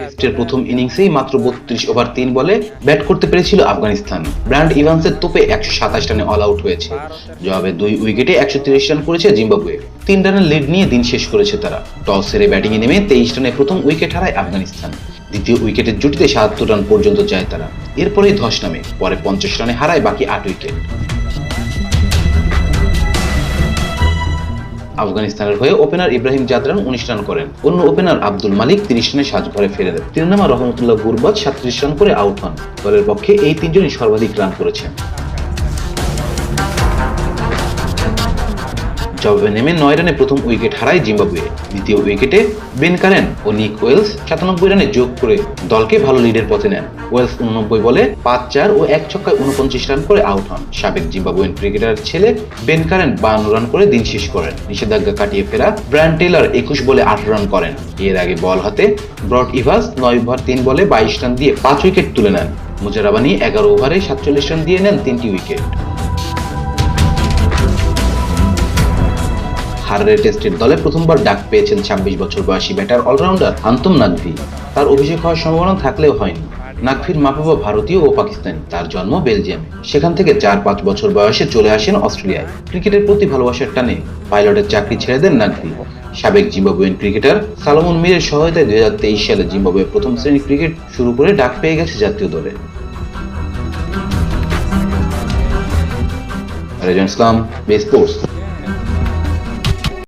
টেস্টের প্রথম ইনিংসেই মাত্র বত্রিশ ওভার তিন বলে ব্যাট করতে পেরেছিল আফগানিস্তান। ব্র্যান্ড ইভান্সের তোপে একশো সাতাশ রানে অল আউট হয়েছে। জবাবে দুই উইকেটে একশো তিরিশ রান করেছে জিম্বাবুয়ে। তিন রানের লিড নিয়ে দিন শেষ করেছে তারা। টস সেরে ব্যাটিংয়ে নেমে তেইশ রানে প্রথম উইকেট হারায় আফগানিস্তান। দ্বিতীয় উইকেটের জুটিতে সাতাত্তর রান পর্যন্ত যায় তারা। এরপরেই ধস নামে। পরে পঞ্চাশ রানে হারায় বাকি আট উইকেট। আফগানিস্তানের হয়ে ওপেনার ইব্রাহিম জাদরান উনিশ রান করেন। অন্য ওপেনার আব্দুল মালিক তিরিশ রানে সাজ ঘরে ফেরে দেন। তিরনামা রহমতুল্লাহ গুরবাজ সাতত্রিশ রান করে আউট হন। দলের পক্ষে এই তিনজনই সর্বাধিক রান করেছেন। জবাবে নেমে নয় রানে প্রথম উইকেট হারায় জিম্বাবুয়ে। দ্বিতীয় উইকেটে বেন কারেন ও নিক ওয়েলস সাতানব্বই রানে যোগ করে দলকে ভালো লিডের পথে নেন। ওয়েলস উননব্বই বলে পাঁচ চার ও এক ছক্কায় উনপঞ্চাশ রান করে আউট হন। সাবেক জিম্বাবুয়েন ক্রিকেটার ছেলে বেন কারেন বান্ন রান করে দিন শেষ করেন। নিষেধাজ্ঞা কাটিয়ে ফেরা ব্রায়ান টেলার একুশ বলে আট রান করেন। এর আগে বল হাতে ব্রড ইভাস নয় ওভার তিন বলে বাইশ রান দিয়ে পাঁচ উইকেট তুলে নেন। মুজারাবানি এগারো ওভারে সাতচল্লিশ রান দিয়ে নেন তিনটি উইকেট। হারারে টেস্টের দলে প্রথমবার ডাক পেয়েছেন ছাব্বিশ বছর বয়সী ব্যাটার অলরাউন্ডার আন্তম নাকভি তার অভিষেক হওয়ার সম্ভাবনা থাকলেও হয়নি। নাকভির মা বাবা ভারতীয় ও পাকিস্তানি। তার জন্ম বেলজিয়ামে। সেখান থেকে চার পাঁচ বছর বয়সে চলে আসেন অস্ট্রেলিয়ায়। ক্রিকেটের প্রতি ভালোবাসার টানে পাইলটের চাকরি ছেড়ে দেন নাকভি সাবেক জিম্বাবুয়েন ক্রিকেটার সালমন মিরের সহায়তায় দুই হাজার তেইশ সালে জিম্বাবুয়ে প্রথম শ্রেণির ক্রিকেট শুরু করে ডাক পেয়ে গেছে জাতীয় দলে। রেজন ইসলাম স্পোর্টস।